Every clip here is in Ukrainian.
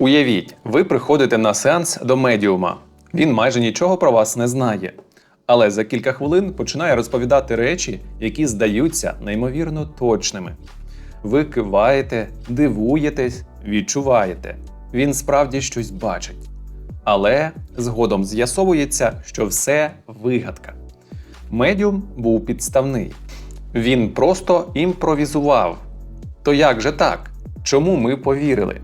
Уявіть, ви приходите на сеанс до медіума. Він майже нічого про вас не знає. Але за кілька хвилин починає розповідати речі, які здаються неймовірно точними. Ви киваєте, дивуєтесь, відчуваєте. Він справді щось бачить. Але згодом з'ясовується, що все вигадка. Медіум був підставний. Він просто імпровізував. То як же так? Чому ми повірили?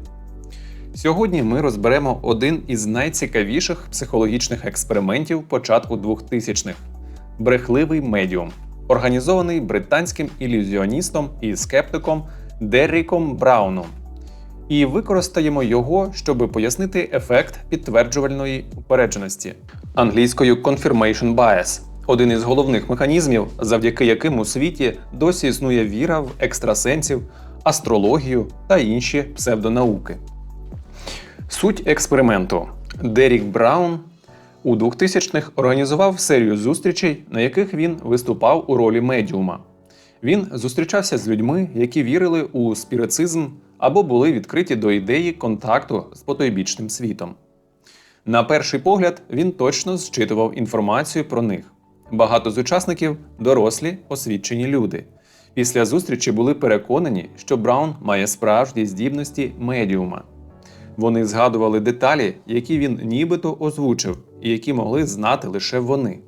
Сьогодні ми розберемо один із найцікавіших психологічних експериментів початку 2000-х – брехливий медіум, організований британським ілюзіоністом і скептиком Дерріком Брауном. І використаємо його, щоб пояснити ефект підтверджувальної упередженості англійською confirmation bias – один із головних механізмів, завдяки яким у світі досі існує віра в екстрасенсів, астрологію та інші псевдонауки. Суть експерименту. Дерік Браун у 2000-х організував серію зустрічей, на яких він виступав у ролі медіума. Він зустрічався з людьми, які вірили у спірицизм або були відкриті до ідеї контакту з потойбічним світом. На перший погляд він точно зчитував інформацію про них. Багато з учасників дорослі, освічені люди. Після зустрічі були переконані, що Браун має справжні здібності медіума. Вони згадували деталі, які він нібито озвучив, і які могли знати лише вони.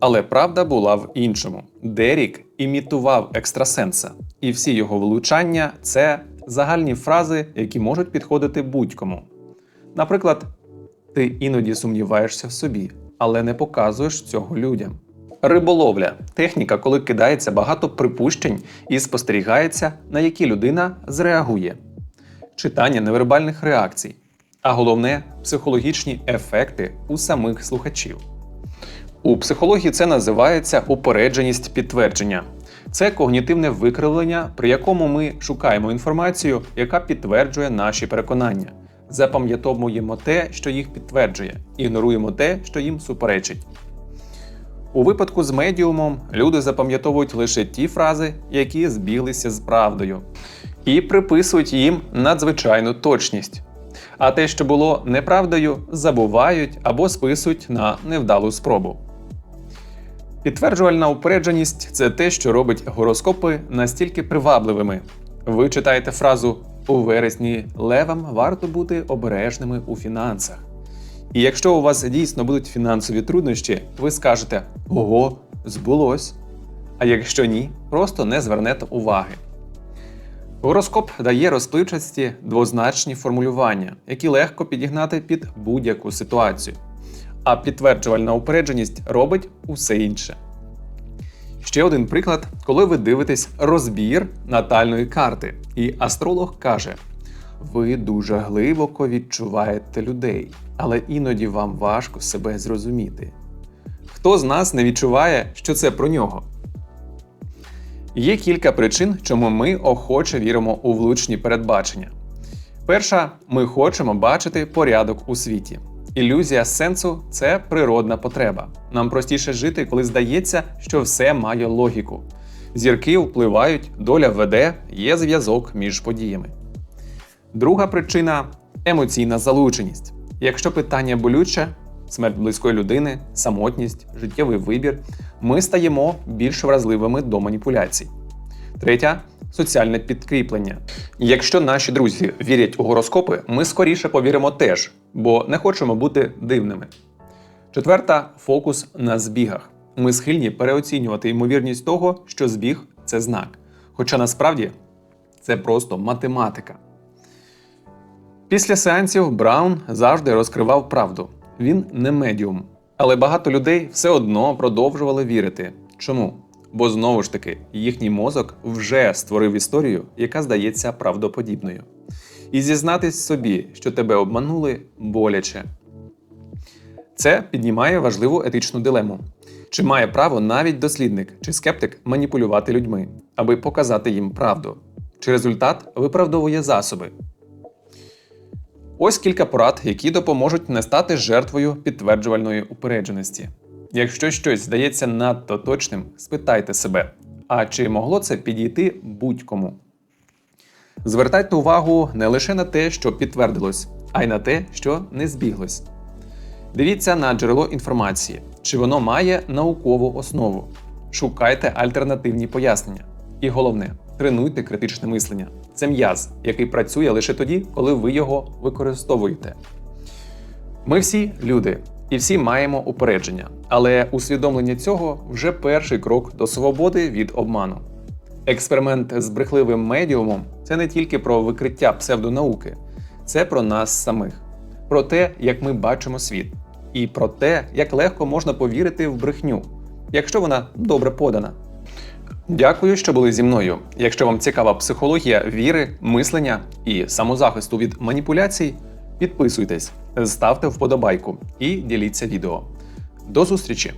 Але правда була в іншому. Дерік імітував екстрасенса, і всі його влучання це загальні фрази, які можуть підходити будь-кому. Наприклад, ти іноді сумніваєшся в собі, але не показуєш цього людям. Риболовля техніка, коли кидається багато припущень і спостерігається, на які людина зреагує читання невербальних реакцій, а головне психологічні ефекти у самих слухачів. У психології це називається упередженість підтвердження. Це когнітивне викривлення, при якому ми шукаємо інформацію, яка підтверджує наші переконання, запам'ятовуємо те, що їх підтверджує, ігноруємо те, що їм суперечить. У випадку з медіумом люди запам'ятовують лише ті фрази, які збіглися з правдою, і приписують їм надзвичайну точність. А те, що було неправдою, забувають або списують на невдалу спробу. Підтверджувальна упередженість це те, що робить гороскопи настільки привабливими. Ви читаєте фразу у вересні левам варто бути обережними у фінансах. І якщо у вас дійсно будуть фінансові труднощі, ви скажете Ого, збулось. А якщо ні, просто не звернете уваги. Гороскоп дає розпливчасті двозначні формулювання, які легко підігнати під будь-яку ситуацію. А підтверджувальна упередженість робить усе інше. Ще один приклад, коли ви дивитесь розбір натальної карти, і астролог каже: ви дуже глибоко відчуваєте людей, але іноді вам важко себе зрозуміти. Хто з нас не відчуває, що це про нього? Є кілька причин, чому ми охоче віримо у влучні передбачення. Перша, ми хочемо бачити порядок у світі. Ілюзія сенсу це природна потреба. Нам простіше жити, коли здається, що все має логіку. Зірки впливають, доля веде, є зв'язок між подіями. Друга причина емоційна залученість. Якщо питання болюче, смерть близької людини, самотність, життєвий вибір, ми стаємо більш вразливими до маніпуляцій. Третя соціальне підкріплення. Якщо наші друзі вірять у гороскопи, ми скоріше повіримо теж, бо не хочемо бути дивними. Четверта фокус на збігах. Ми схильні переоцінювати ймовірність того, що збіг це знак. Хоча насправді це просто математика. Після сеансів Браун завжди розкривав правду. Він не медіум. Але багато людей все одно продовжували вірити. Чому? Бо знову ж таки їхній мозок вже створив історію, яка здається правдоподібною. І зізнатись собі, що тебе обманули, боляче. Це піднімає важливу етичну дилему. Чи має право навіть дослідник чи скептик маніпулювати людьми, аби показати їм правду? Чи результат виправдовує засоби? Ось кілька порад, які допоможуть не стати жертвою підтверджувальної упередженості. Якщо щось здається надто точним, спитайте себе, а чи могло це підійти будь-кому? Звертайте увагу не лише на те, що підтвердилось, а й на те, що не збіглось. Дивіться на джерело інформації, чи воно має наукову основу. Шукайте альтернативні пояснення. І головне, тренуйте критичне мислення. Це м'яз, який працює лише тоді, коли ви його використовуєте. Ми всі люди, і всі маємо упередження, але усвідомлення цього вже перший крок до свободи від обману. Експеримент з брехливим медіумом це не тільки про викриття псевдонауки, це про нас самих, про те, як ми бачимо світ, і про те, як легко можна повірити в брехню, якщо вона добре подана. Дякую, що були зі мною. Якщо вам цікава психологія віри, мислення і самозахисту від маніпуляцій, підписуйтесь, ставте вподобайку і діліться відео. До зустрічі!